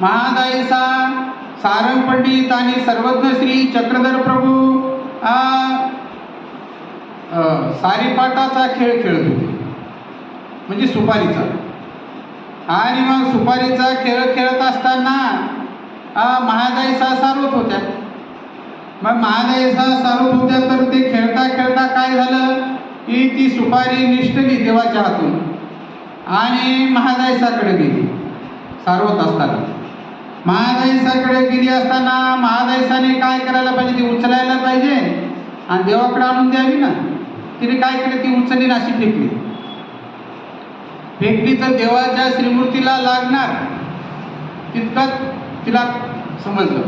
महादाईचा सारंग पंडित आणि सर्वज्ञ श्री चक्रधर प्रभू सारीपाटाचा खेळ खेळत होते. म्हणजे सुपारीचा. आणि मग सुपारीचा खेळ खेळत असताना आ, सारवत होत्या. मग महादाईचा सारवत होत्या तर ते खेळता खेळता काय झालं? की ती सुपारी निष्ठली देवाच्या हातून. आणि महादाईसाकडे गेली सारवत असताना. महादेशाकडे गेली असताना महादेशाने काय करायला पाहिजे? ती उचलायला पाहिजे. आणि देवाकडे आणून द्यावी ना. तिने काय केलं? ती उचलली अशी फेकली. फेकली तर देवाच्या श्रीमूर्तीला लागणार. तितकंच तिला समजलं.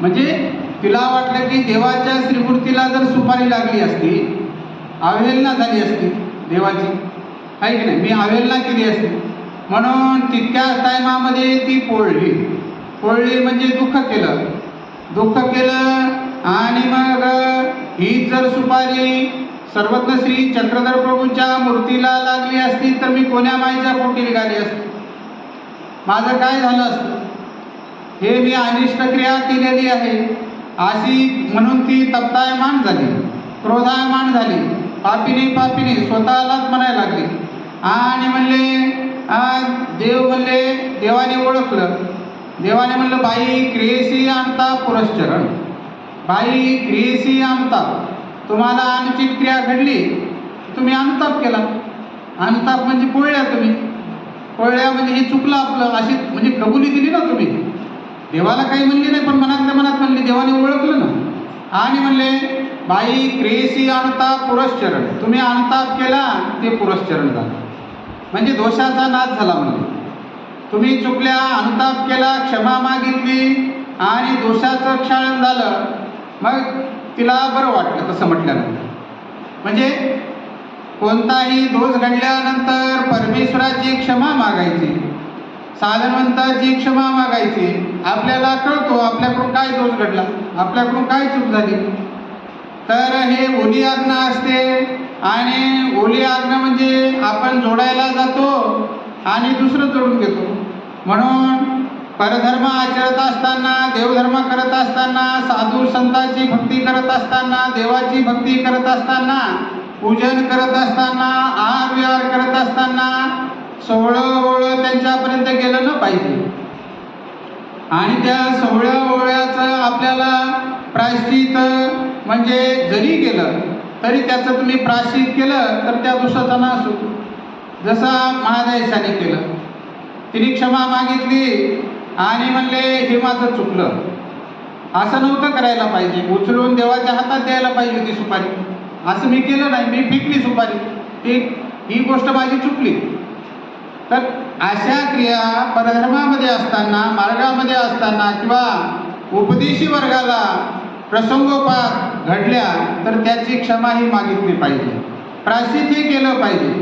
म्हणजे तिला वाटलं की देवाच्या श्रीमूर्तीला जर सुपारी लागली असती अवहेलना झाली असती देवाची आहे की नाही? मी अवहेलना केली असती. म्हणून तितक्या टायमामध्ये ती पोळली. पोळली म्हणजे दुःख केलं. दुःख केलं आणि मग ही जर सुपारी सर्वज्ञ श्री चक्रधर प्रभूंच्या मूर्तीला लागली असती तर मी कोण्या माईच्या पोटी निघाली असते? माझं काय झालं असतं? हे मी अनिष्ट क्रिया केलेली आहे. अशी म्हणून ती तप्तायमान झाली क्रोधायमान झाली. पापिनी पापीने स्वतःलाच म्हणायला लागली. आणि म्हणले आज देव म्हणले देवाने ओळखलं. देवाने म्हणलं बाई ग्रेसी आणता पुरश्चरण. बाई ग्रेसी आमताप तुम्हाला अनुचित क्रिया घडली तुम्ही अनुताप केला. अनुताप म्हणजे पोळल्या तुम्ही. पोळल्या म्हणजे हे चुकलं आपलं अशी म्हणजे कबुली दिली ना तुम्ही. देवाला काही म्हणली नाही पण मनातल्या मनात म्हणली देवाने ओळखलं ना. आणि म्हणले बाई क्रियेशी आणता पुरश्चरण. तुम्ही अनुताप केला ते पुरश्चरण झालं. म्हणजे दोषाचा नाश झाला म्हणजे तुम्ही चुकल्या अनुताप केला क्षमा मागितली आणि दोषाचं क्षाळन झालं मग तिला बरं वाटलं तसं म्हटल्यानंतर. म्हणजे कोणताही दोष घडल्यानंतर परमेश्वराची क्षमा मागायची साधनवंताची क्षमा मागायची आपल्याला कळतो आपल्याकडून काय दोष घडला आपल्याकडून काय चूक झाली. तर हे ओली आज्ञा असते आणि ओली आज्ञा म्हणजे आपण जोडायला जातो आणि दुसरं जोडून घेतो. म्हणून परधर्म आचरत असताना देवधर्म करत असताना साधू संतांची भक्ती करत असताना देवाची भक्ती करत असताना पूजन करत असताना आहार विहार करत असताना सोहळं ओळं त्यांच्यापर्यंत गेलं ना पाहिजे. आणि त्या सोहळ्या ओळ्याचं आपल्याला प्रायश्चित म्हणजे जरी केलं तरी त्याचं तुम्ही प्राशित केलं तर त्या दोषाचा नाश होतो जसा महादेशाने केलं. तिने क्षमा मागितली आणि म्हणले हे माझं चुकलं. असं नव्हतं करायला पाहिजे. उचलून देवाच्या हातात द्यायला पाहिजे होती सुपारी. असं मी केलं नाही मी फेकली सुपारी. ही ही गोष्ट माझी चुकली. तर अशा क्रिया परधर्मामध्ये असताना मार्गामध्ये असताना किंवा उपदेशी वर्गाला प्रसंगोपात घडल्या तर त्याची क्षमा ही मागितली पाहिजे. प्राश्चित केलं पाहिजे.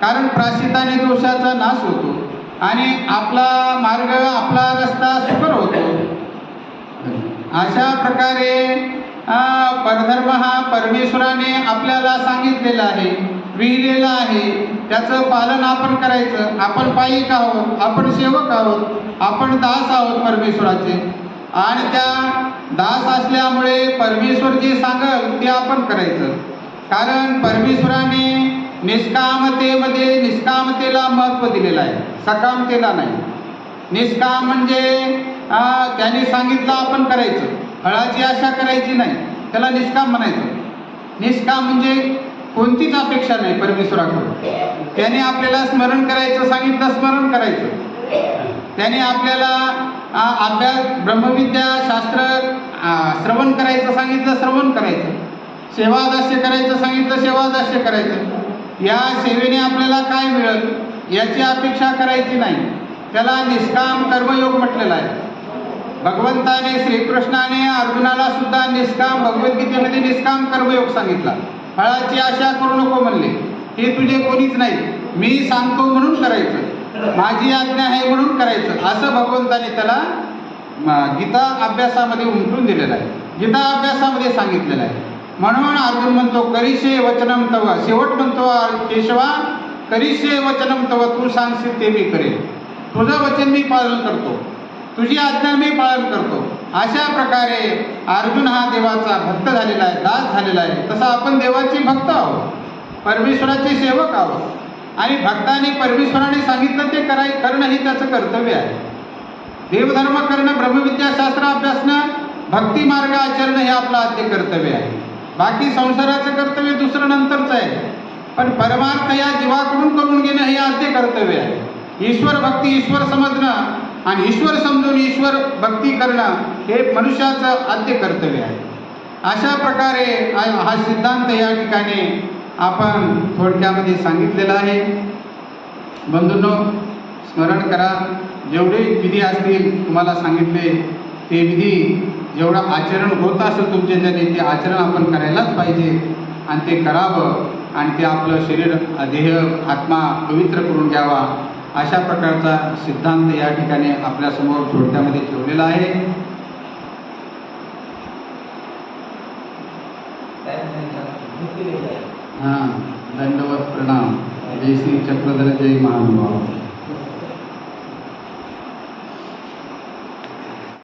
कारण प्राश्चिताने दोषाचा नाश होतो. आणि आपला मार्ग आपला रस्ता सुकर होतो. अशा प्रकारे परधर्म हा परमेश्वराने आपल्याला सांगितलेला आहे विहिलेला आहे. त्याचं पालन आपण करायचं. आपण पायिक आहोत आपण सेवक आहोत आपण दास आहोत परमेश्वराचे. आणि त्या दास असल्यामुळे परमेश्वर जे सांगल ते आपण करायचं. कारण परमेश्वराने निष्कामतेमध्ये निष्कामतेला महत्त्व दिलेलं आहे. सकामतेला नाही. निष्काम म्हणजे त्याने सांगितलं आपण करायचं. फळाची आशा करायची नाही. त्याला निष्काम म्हणायचं. निष्काम म्हणजे कोणतीच अपेक्षा नाही परमेश्वराकडून. त्याने आपल्याला स्मरण करायचं सांगितलं स्मरण करायचं. त्याने आपल्याला अभ्यास ब्रह्मविद्या शास्त्र श्रवण करायचं सांगितलं श्रवण करायचं. सेवादास्य करायचं सांगितलं सेवादास्य करायचं. या सेवेने आपल्याला काय मिळेल याची अपेक्षा करायची नाही. त्याला निष्काम कर्मयोग म्हटलेला आहे. भगवंताने श्रीकृष्णाने अर्जुनाला सुद्धा निष्काम भगवद्गीतेमध्ये निष्काम कर्मयोग सांगितला. फळाची आशा करू नको म्हणले. हे तुझे कोणीच नाही. मी सांगतो म्हणून करायचं. माझी आज्ञा आहे म्हणून करायचं. असं भगवंताने त्याला गीता अभ्यासामध्ये उमटून दिलेलं आहे. गीता अभ्यासामध्ये सांगितलेलं आहे. म्हणून अर्जुन म्हणतो करिशे वचनम तव शेवट म्हणतो केशवा करिशे वचनम तव तू सांगशील ते मी करेन तुझं वचन मी पालन करतो. तुझी आज्ञा मी पालन करतो. अशा प्रकारे अर्जुन हा देवाचा भक्त झालेला आहे दास झालेला आहे. तसा आपण देवाची भक्त आहोत. परमेश्वराचे सेवक आहोत. आणि भक्ताने परमेश्वराने सांगितलं ते कराय करणं हे त्याचं कर्तव्य आहे. देवधर्म करणं ब्रह्मविद्याशास्त्र अभ्यासणं भक्ती मार्ग आचरणं हे आपलं आद्य कर्तव्य आहे. बाकी संसाराचं कर्तव्य दुसरं नंतरचं आहे. पण परमार्थ या जीवाकडून करून घेणं हे आद्य कर्तव्य आहे. ईश्वर भक्ती ईश्वर समजणं आणि ईश्वर समजून ईश्वर भक्ती करणं हे मनुष्याचं आद्य कर्तव्य आहे. अशा प्रकारे हा हा सिद्धांत या ठिकाणी आपण थोडक्यामध्ये सांगितलेलं आहे. बंधूंनो स्मरण करा जेवढे विधी असतील तुम्हाला सांगितले ते विधी जेवढं आचरण होत असेल तुमच्याच्याने ते आचरण आपण करायलाच पाहिजे. आणि ते करावं आणि ते आपलं शरीर देह आत्मा पवित्र करून घ्यावा. अशा प्रकारचा सिद्धांत या ठिकाणी आपल्यासमोर थोडक्यामध्ये ठेवलेला आहे. हां दंडवत प्रणाम जय श्री चक्रधर जय महानुभाव